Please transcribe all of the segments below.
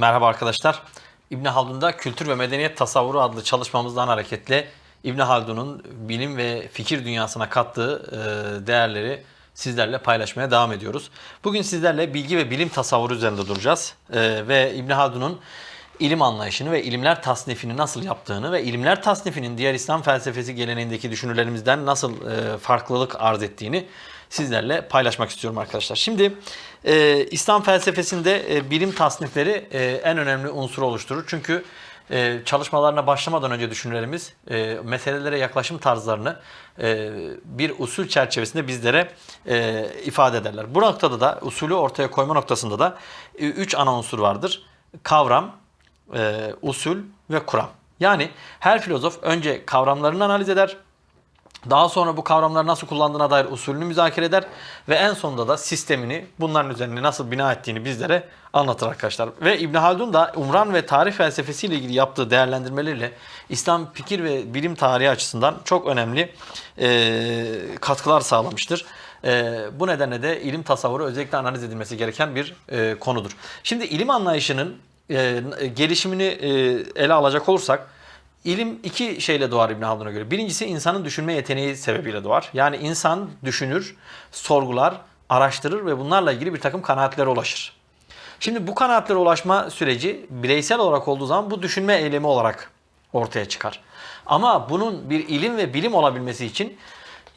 Merhaba arkadaşlar. İbn Haldun'da Kültür ve Medeniyet Tasavvuru adlı çalışmamızdan hareketle İbn Haldun'un bilim ve fikir dünyasına kattığı e, değerleri sizlerle paylaşmaya devam ediyoruz. Bugün sizlerle bilgi ve bilim tasavvuru üzerinde duracağız. E, ve İbn Haldun'un ilim anlayışını ve ilimler tasnifini nasıl yaptığını ve ilimler tasnifinin diğer İslam felsefesi geleneğindeki düşünürlerimizden nasıl e, farklılık arz ettiğini sizlerle paylaşmak istiyorum arkadaşlar. Şimdi e, İslam felsefesinde e, bilim tasnifleri e, en önemli unsuru oluşturur. Çünkü e, çalışmalarına başlamadan önce düşünürlerimiz e, meselelere yaklaşım tarzlarını e, bir usul çerçevesinde bizlere e, ifade ederler. Bu noktada da usulü ortaya koyma noktasında da e, üç ana unsur vardır. Kavram, e, usul ve kuram. Yani her filozof önce kavramlarını analiz eder, daha sonra bu kavramları nasıl kullandığına dair usulünü müzakere eder ve en sonunda da sistemini bunların üzerine nasıl bina ettiğini bizlere anlatır arkadaşlar. Ve İbn Haldun da umran ve tarih felsefesiyle ilgili yaptığı değerlendirmeleriyle İslam fikir ve bilim tarihi açısından çok önemli e, katkılar sağlamıştır. E, bu nedenle de ilim tasavvuru özellikle analiz edilmesi gereken bir e, konudur. Şimdi ilim anlayışının e, gelişimini e, ele alacak olursak İlim iki şeyle doğar İbn Haldun'a göre. Birincisi insanın düşünme yeteneği sebebiyle doğar. Yani insan düşünür, sorgular, araştırır ve bunlarla ilgili bir takım kanaatlere ulaşır. Şimdi bu kanaatlere ulaşma süreci bireysel olarak olduğu zaman bu düşünme eylemi olarak ortaya çıkar. Ama bunun bir ilim ve bilim olabilmesi için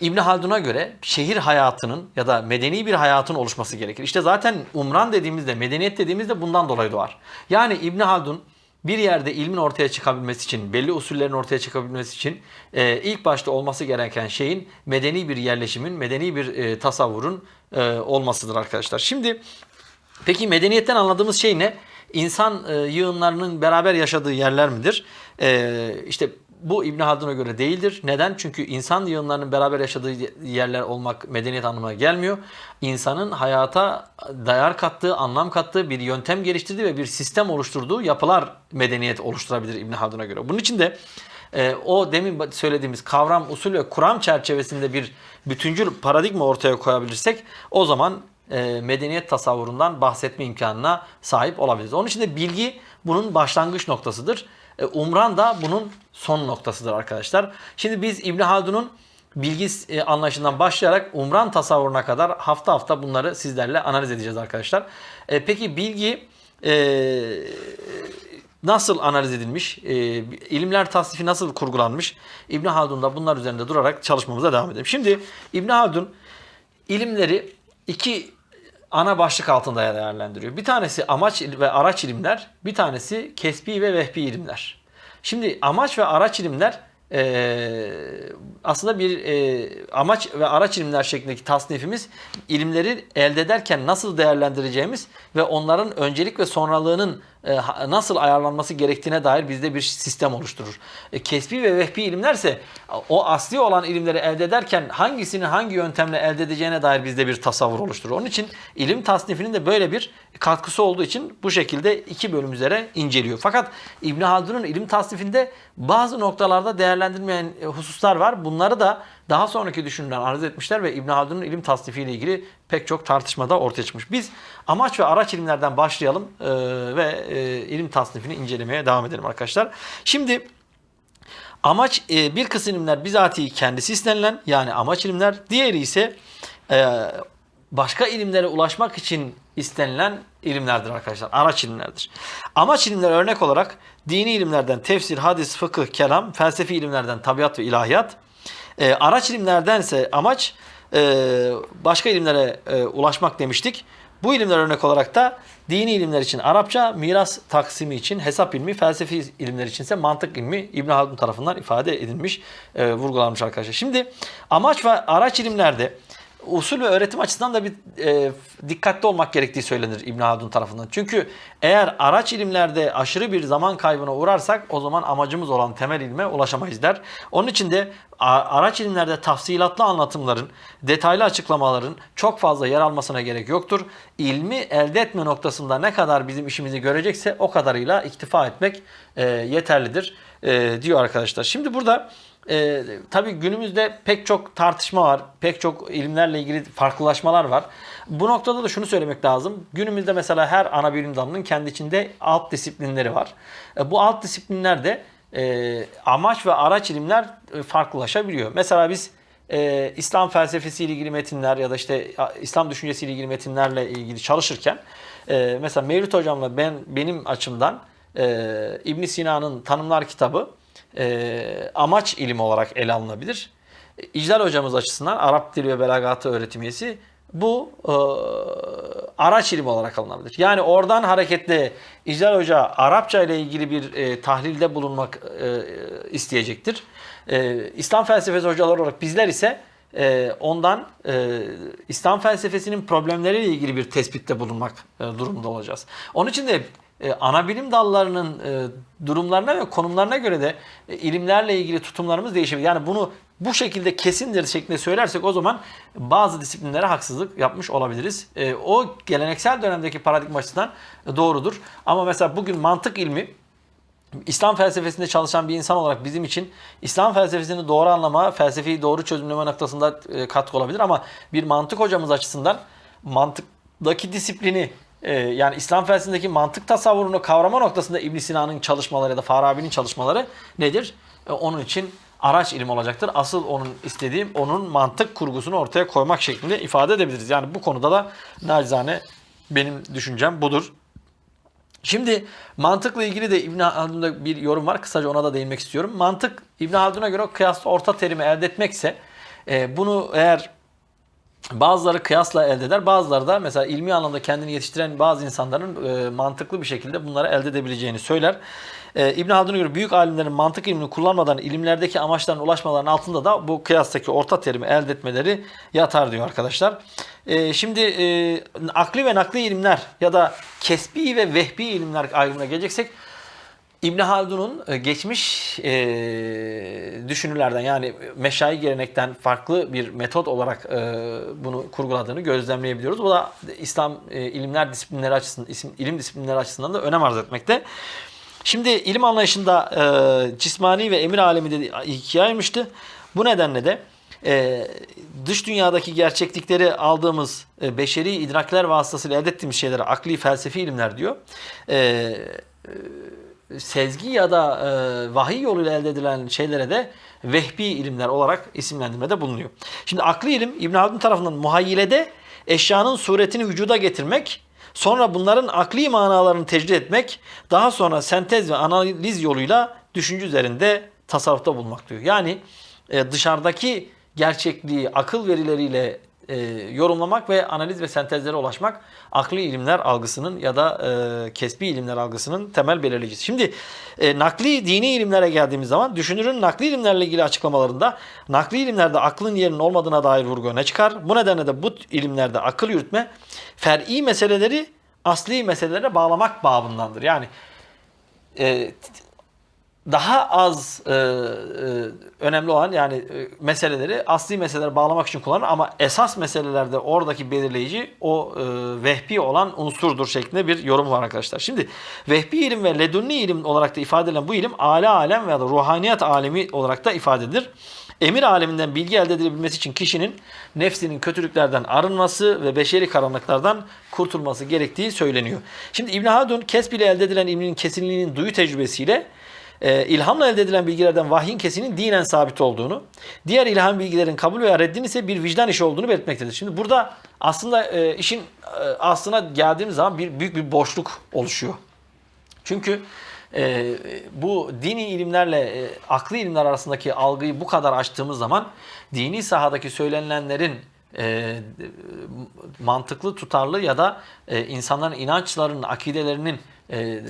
İbn Haldun'a göre şehir hayatının ya da medeni bir hayatın oluşması gerekir. İşte zaten umran dediğimizde, medeniyet dediğimizde bundan dolayı doğar. Yani İbn Haldun bir yerde ilmin ortaya çıkabilmesi için, belli usullerin ortaya çıkabilmesi için e, ilk başta olması gereken şeyin medeni bir yerleşimin, medeni bir e, tasavvurun e, olmasıdır arkadaşlar. Şimdi peki medeniyetten anladığımız şey ne? İnsan e, yığınlarının beraber yaşadığı yerler midir? E, işte bu İbn Haldun'a göre değildir. Neden? Çünkü insan yığınlarının beraber yaşadığı yerler olmak medeniyet anlamına gelmiyor. İnsanın hayata değer kattığı, anlam kattığı, bir yöntem geliştirdiği ve bir sistem oluşturduğu yapılar medeniyet oluşturabilir İbn Haldun'a göre. Bunun için de e, o demin söylediğimiz kavram, usul ve kuram çerçevesinde bir bütüncül paradigma ortaya koyabilirsek o zaman e, medeniyet tasavvurundan bahsetme imkanına sahip olabiliriz. Onun için de bilgi bunun başlangıç noktasıdır. E, umran da bunun son noktasıdır arkadaşlar. Şimdi biz İbn Haldun'un bilgi e, anlayışından başlayarak umran tasavvuruna kadar hafta hafta bunları sizlerle analiz edeceğiz arkadaşlar. E, peki bilgi e, nasıl analiz edilmiş? E, ilimler tasnifi nasıl kurgulanmış? İbn Haldun da bunlar üzerinde durarak çalışmamıza devam edelim. Şimdi İbn Haldun ilimleri iki ana başlık altında değerlendiriyor. Bir tanesi amaç ve araç ilimler, bir tanesi kesbi ve vehbi ilimler. Şimdi amaç ve araç ilimler e, aslında bir e, amaç ve araç ilimler şeklindeki tasnifimiz ilimleri elde ederken nasıl değerlendireceğimiz ve onların öncelik ve sonralığının nasıl ayarlanması gerektiğine dair bizde bir sistem oluşturur. E, kesbi ve vehbi ilimlerse o asli olan ilimleri elde ederken hangisini hangi yöntemle elde edeceğine dair bizde bir tasavvur oluşturur. Onun için ilim tasnifinin de böyle bir katkısı olduğu için bu şekilde iki bölüm üzere inceliyor. Fakat İbn Haldun'un ilim tasnifinde bazı noktalarda değerlendirmeyen hususlar var. Bunları da daha sonraki düşünürler analiz etmişler ve İbn Haldun'un ilim tasnifi ile ilgili pek çok tartışmada ortaya çıkmış. Biz amaç ve araç ilimlerden başlayalım e, ve e, ilim tasnifini incelemeye devam edelim arkadaşlar. Şimdi amaç e, bir kısım ilimler bizatihi kendisi istenilen yani amaç ilimler, diğeri ise e, başka ilimlere ulaşmak için istenilen ilimlerdir arkadaşlar. Araç ilimlerdir. Amaç ilimler örnek olarak dini ilimlerden tefsir, hadis, fıkıh, kelam, felsefi ilimlerden tabiat ve ilahiyat, e, araç ilimlerdense amaç e, başka ilimlere e, ulaşmak demiştik. Bu ilimler örnek olarak da dini ilimler için Arapça, miras taksimi için hesap ilmi, felsefi ilimler için ise mantık ilmi İbn Haldun tarafından ifade edilmiş, e, vurgulanmış arkadaşlar. Şimdi amaç ve araç ilimlerde usul ve öğretim açısından da bir e, dikkatli olmak gerektiği söylenir İbn Haldun tarafından. Çünkü eğer araç ilimlerde aşırı bir zaman kaybına uğrarsak o zaman amacımız olan temel ilme ulaşamayız der. Onun için de araç ilimlerde tafsilatlı anlatımların, detaylı açıklamaların çok fazla yer almasına gerek yoktur. İlmi elde etme noktasında ne kadar bizim işimizi görecekse o kadarıyla iktifa etmek e, yeterlidir e, diyor arkadaşlar. Şimdi burada e, tabii günümüzde pek çok tartışma var. Pek çok ilimlerle ilgili farklılaşmalar var. Bu noktada da şunu söylemek lazım. Günümüzde mesela her ana bilim dalının kendi içinde alt disiplinleri var. E, bu alt disiplinlerde e, amaç ve araç ilimler e, farklılaşabiliyor. Mesela biz e, İslam felsefesiyle ilgili metinler ya da işte İslam düşüncesiyle ilgili metinlerle ilgili çalışırken e, mesela Mevlüt hocamla ben benim açımdan e, İbn Sina'nın Tanımlar kitabı e, amaç ilimi olarak ele alınabilir. İclal hocamız açısından Arap dili ve belagatı öğretim üyesi bu e, araç ilimi olarak alınabilir. Yani oradan hareketle İclal Hoca Arapça ile ilgili bir e, tahlilde bulunmak e, isteyecektir. E, İslam felsefesi hocaları olarak bizler ise e, ondan e, İslam felsefesinin problemleriyle ilgili bir tespitte bulunmak e, durumunda olacağız. Onun için de e, ana bilim dallarının e, durumlarına ve konumlarına göre de e, ilimlerle ilgili tutumlarımız değişebilir. Yani bunu bu şekilde kesindir şeklinde söylersek o zaman bazı disiplinlere haksızlık yapmış olabiliriz. O geleneksel dönemdeki paradigma açısından doğrudur. Ama mesela bugün mantık ilmi İslam felsefesinde çalışan bir insan olarak bizim için İslam felsefesini doğru anlama, felsefeyi doğru çözümleme noktasında katkı olabilir ama bir mantık hocamız açısından mantıktaki disiplini e, yani İslam felsefesindeki mantık tasavvurunu kavrama noktasında İbn Sina'nın çalışmaları ya da Farabi'nin çalışmaları nedir? E, onun için araç ilim olacaktır. Asıl onun istediğim onun mantık kurgusunu ortaya koymak şeklinde ifade edebiliriz. Yani bu konuda da nacizane benim düşüncem budur. Şimdi mantıkla ilgili de İbn Haldun'da bir yorum var. Kısaca ona da değinmek istiyorum. Mantık İbn Haldun'a göre kıyasla orta terimi elde etmekse e, bunu eğer bazıları kıyasla elde eder, bazıları da mesela ilmi anlamda kendini yetiştiren bazı insanların e, mantıklı bir şekilde bunları elde edebileceğini söyler. E, İbn Haldun'a göre büyük alimlerin mantık ilmini kullanmadan ilimlerdeki amaçlarına ulaşmaların altında da bu kıyastaki orta terimi elde etmeleri yatar diyor arkadaşlar. E, şimdi e, akli ve nakli ilimler ya da kesbi ve vehbi ilimler ayrımına geleceksek İbn Haldun'un e, geçmiş e, düşünürlerden yani meşayi gelenekten farklı bir metot olarak e, bunu kurguladığını gözlemleyebiliyoruz. Bu da İslam e, ilimler disiplinleri açısından, isim, ilim disiplinleri açısından da önem arz etmekte. Şimdi ilim anlayışında e, cismani ve emir alemi de ikiye ayırmıştı. Bu nedenle de e, dış dünyadaki gerçeklikleri aldığımız e, beşeri idrakler vasıtasıyla elde ettiğimiz şeylere akli felsefi ilimler diyor. E, e, sezgi ya da e, vahiy yoluyla elde edilen şeylere de vehbi ilimler olarak isimlendirmede bulunuyor. Şimdi akli ilim İbn Haldun tarafından muhayyilede eşyanın suretini vücuda getirmek, sonra bunların akli manalarını tecrid etmek, daha sonra sentez ve analiz yoluyla düşünce üzerinde tasarrufta bulmak diyor. Yani e, dışarıdaki gerçekliği akıl verileriyle e, yorumlamak ve analiz ve sentezlere ulaşmak akli ilimler algısının ya da e, kesbi ilimler algısının temel belirleyicisi. Şimdi e, nakli dini ilimlere geldiğimiz zaman düşünürün nakli ilimlerle ilgili açıklamalarında nakli ilimlerde aklın yerinin olmadığına dair vurgu öne çıkar. Bu nedenle de bu ilimlerde akıl yürütme fer'i meseleleri asli meselelere bağlamak babındandır. Yani e, daha az e, e, önemli olan yani e, meseleleri asli meseleleri bağlamak için kullanır ama esas meselelerde oradaki belirleyici o e, vehbi olan unsurdur şeklinde bir yorum var arkadaşlar. Şimdi vehbi ilim ve ledunni ilim olarak da ifade edilen bu ilim ala alem veya da ruhaniyat alemi olarak da ifade edilir. Emir aleminden bilgi elde edilebilmesi için kişinin nefsinin kötülüklerden arınması ve beşeri karanlıklardan kurtulması gerektiği söyleniyor. Şimdi İbn Haldun kesb ile elde edilen ilmin kesinliğinin duyu tecrübesiyle e, ilhamla elde edilen bilgilerden vahyin kesinin dinen sabit olduğunu, diğer ilham bilgilerin kabul veya reddin ise bir vicdan işi olduğunu belirtmektedir. Şimdi burada aslında e, işin e, aslına geldiğimiz zaman bir büyük bir boşluk oluşuyor. Çünkü e, bu dini ilimlerle e, aklı ilimler arasındaki algıyı bu kadar açtığımız zaman dini sahadaki söylenilenlerin e, mantıklı, tutarlı ya da e, insanların inançlarının, akidelerinin e,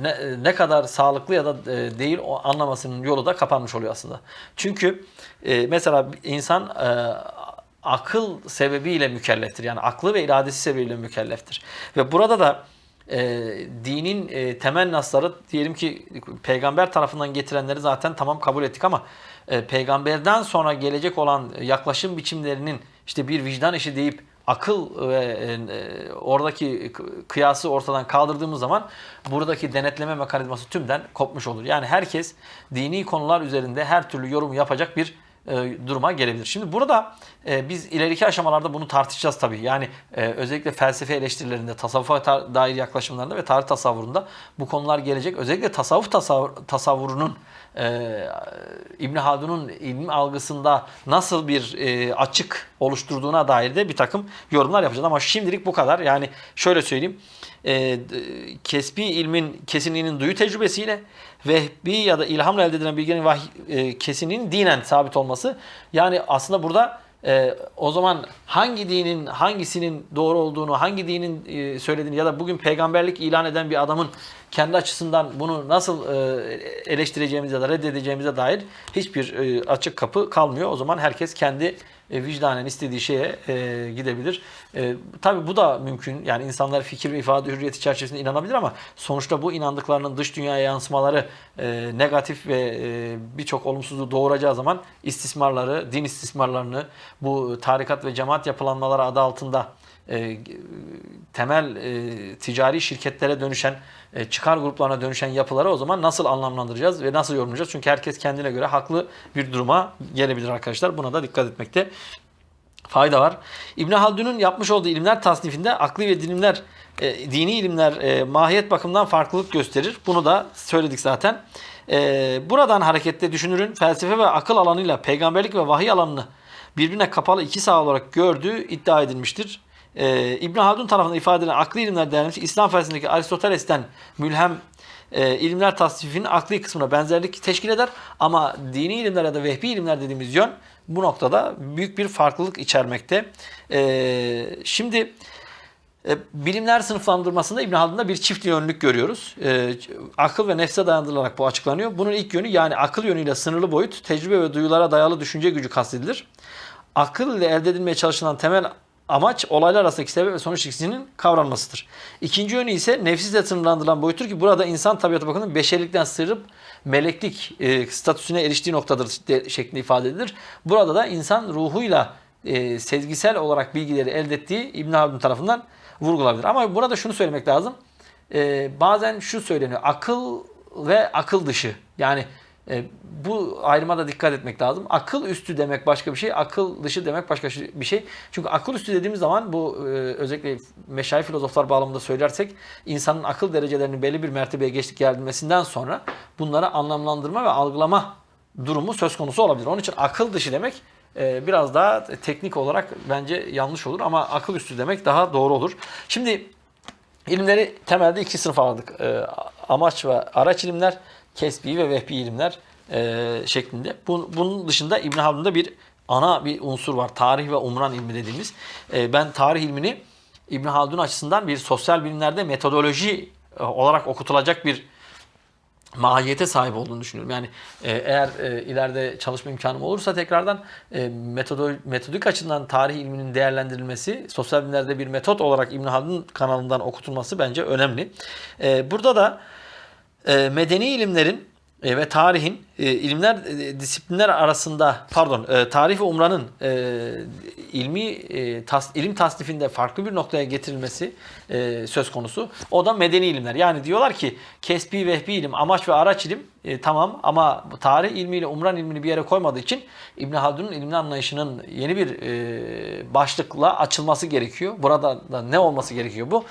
ne, ne kadar sağlıklı ya da e, değil o anlamasının yolu da kapanmış oluyor aslında. Çünkü e, mesela insan e, akıl sebebiyle mükelleftir. Yani aklı ve iradesi sebebiyle mükelleftir. Ve burada da e, dinin e, temel nasları diyelim ki peygamber tarafından getirenleri zaten tamam kabul ettik ama e, peygamberden sonra gelecek olan yaklaşım biçimlerinin işte bir vicdan işi deyip akıl ve e, oradaki k- kıyası ortadan kaldırdığımız zaman buradaki denetleme mekanizması tümden kopmuş olur. Yani herkes dini konular üzerinde her türlü yorum yapacak bir e, duruma gelebilir. Şimdi burada e, biz ileriki aşamalarda bunu tartışacağız tabii. Yani e, özellikle felsefe eleştirilerinde, tasavvufa ta- dair yaklaşımlarında ve tarih tasavvurunda bu konular gelecek. Özellikle tasavvuf tasavvur, tasavvurunun e, İbn Haldun'un ilim algısında nasıl bir e, açık oluşturduğuna dair de bir takım yorumlar yapacağız. Ama şimdilik bu kadar. Yani şöyle söyleyeyim. E, kesbi ilmin kesinliğinin duyu tecrübesiyle vehbi ya da ilhamla elde edilen bilginin vahiy e, kesinliğinin dinen sabit olması. Yani aslında burada e, o zaman hangi dinin hangisinin doğru olduğunu, hangi dinin e, söylediğini ya da bugün peygamberlik ilan eden bir adamın kendi açısından bunu nasıl e, eleştireceğimize ya da reddedeceğimize dair hiçbir e, açık kapı kalmıyor. O zaman herkes kendi e, vicdanen istediği şeye e, gidebilir. E, tabii bu da mümkün. Yani insanlar fikir ve ifade hürriyeti çerçevesinde inanabilir ama sonuçta bu inandıklarının dış dünyaya yansımaları e, negatif ve e, birçok olumsuzluğu doğuracağı zaman istismarları, din istismarlarını, bu tarikat ve cemaat yapılanmaları adı altında e, temel e, ticari şirketlere dönüşen, e, çıkar gruplarına dönüşen yapıları o zaman nasıl anlamlandıracağız ve nasıl yorumlayacağız? Çünkü herkes kendine göre haklı bir duruma gelebilir arkadaşlar. Buna da dikkat etmekte fayda var. İbn Haldun'un yapmış olduğu ilimler tasnifinde akli ve dilimler, e, dini ilimler e, mahiyet bakımından farklılık gösterir. Bunu da söyledik zaten. E, buradan hareketle düşünürün felsefe ve akıl alanıyla peygamberlik ve vahiy alanını birbirine kapalı iki saha olarak gördüğü iddia edilmiştir. E, İbn Haldun tarafından ifade edilen akli ilimler değerlenmiş İslam felsefesindeki Aristoteles'ten mülhem e, ilimler tasnifinin akli kısmına benzerlik teşkil eder. Ama dini ilimler ya da vehbi ilimler dediğimiz yön bu noktada büyük bir farklılık içermekte. E, şimdi bilimler sınıflandırmasında İbn Haldun'da bir çift yönlülük görüyoruz. E, akıl ve nefse dayandırılarak bu açıklanıyor. Bunun ilk yönü yani akıl yönüyle sınırlı boyut, tecrübe ve duyulara dayalı düşünce gücü kastedilir. Akıl ile elde edilmeye çalışılan temel amaç olaylar arasındaki sebep ve sonuç ilişkisinin kavranmasıdır. İkinci yönü ise nefsizle sınırlandırılan boyuttur ki burada insan tabiatı bakımından beşerlikten sırıp meleklik e, statüsüne eriştiği noktadır de, şeklinde ifade edilir. Burada da insan ruhuyla e, sezgisel olarak bilgileri elde ettiği İbn Haldun tarafından vurgulanabilir. Ama burada şunu söylemek lazım. E, bazen şu söyleniyor. Akıl ve akıl dışı. Yani e, bu ayrıma da dikkat etmek lazım. Akıl üstü demek başka bir şey, akıl dışı demek başka bir şey. Çünkü akıl üstü dediğimiz zaman bu e, özellikle meşayi filozoflar bağlamında söylersek insanın akıl derecelerinin belli bir mertebeye geçtik gelmesinden sonra bunları anlamlandırma ve algılama durumu söz konusu olabilir. Onun için akıl dışı demek e, biraz daha teknik olarak bence yanlış olur ama akıl üstü demek daha doğru olur. Şimdi ilimleri temelde iki sınıf aldık. E, amaç ve araç ilimler, kesbi ve vehbi ilimler e, şeklinde. Bu, bunun dışında İbn Haldun'da bir ana bir unsur var. Tarih ve umran ilmi dediğimiz. E, ben tarih ilmini İbn Haldun açısından bir sosyal bilimlerde metodoloji e, olarak okutulacak bir mahiyete sahip olduğunu düşünüyorum. Yani e, eğer e, ileride çalışma imkanım olursa tekrardan e, metodo, metodik açıdan tarih ilminin değerlendirilmesi, sosyal bilimlerde bir metot olarak İbn Haldun kanalından okutulması bence önemli. E, burada da e, medeni ilimlerin e, ve tarihin e, ilimler e, disiplinler arasında pardon e, tarih ve umranın ilmi tas, ilim tasnifinde farklı bir noktaya getirilmesi söz konusu. O da medeni ilimler. Yani diyorlar ki kesbi vehbi ilim, amaç ve araç ilim tamam ama tarih ilmiyle umran ilmini bir yere koymadığı için İbn Haldun'un ilimli anlayışının yeni bir başlıkla açılması gerekiyor. Burada da ne olması gerekiyor bu?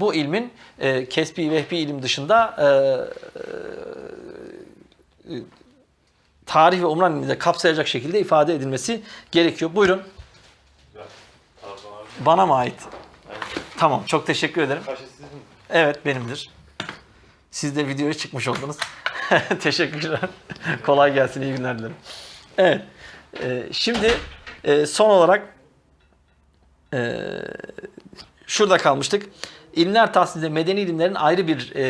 Bu ilmin e, kesbi vehbi ilim dışında tarih ve umran ilmini de kapsayacak şekilde ifade edilmesi gerekiyor. Buyurun. Bana mı ait? Tamam. Çok teşekkür ederim. Evet benimdir. Siz de videoya çıkmış oldunuz. Teşekkürler. Kolay gelsin. iyi günler dilerim. Evet. e, şimdi e, son olarak e, şurada kalmıştık. İlimler tahsilinde medeni ilimlerin ayrı bir e,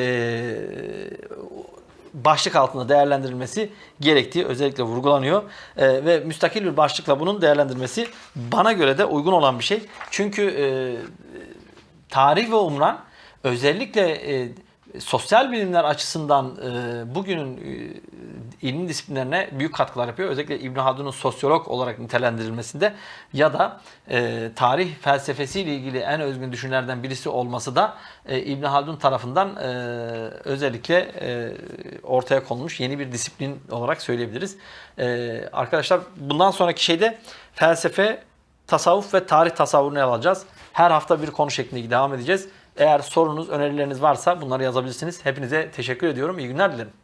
başlık altında değerlendirilmesi gerektiği özellikle vurgulanıyor. E, ve müstakil bir başlıkla bunun değerlendirilmesi bana göre de uygun olan bir şey. Çünkü e, tarih ve umran özellikle e, sosyal bilimler açısından e, bugünün e, ilim disiplinlerine büyük katkılar yapıyor. Özellikle İbn Haldun'un sosyolog olarak nitelendirilmesinde ya da e, tarih felsefesiyle ilgili en özgün düşünürlerden birisi olması da e, İbn Haldun tarafından e, özellikle e, ortaya konmuş yeni bir disiplin olarak söyleyebiliriz. E, arkadaşlar bundan sonraki şeyde felsefe, tasavvuf ve tarih tasavvurunu alacağız. Her hafta bir konu şeklinde devam edeceğiz. Eğer sorunuz, önerileriniz varsa bunları yazabilirsiniz. Hepinize teşekkür ediyorum. İyi günler dilerim.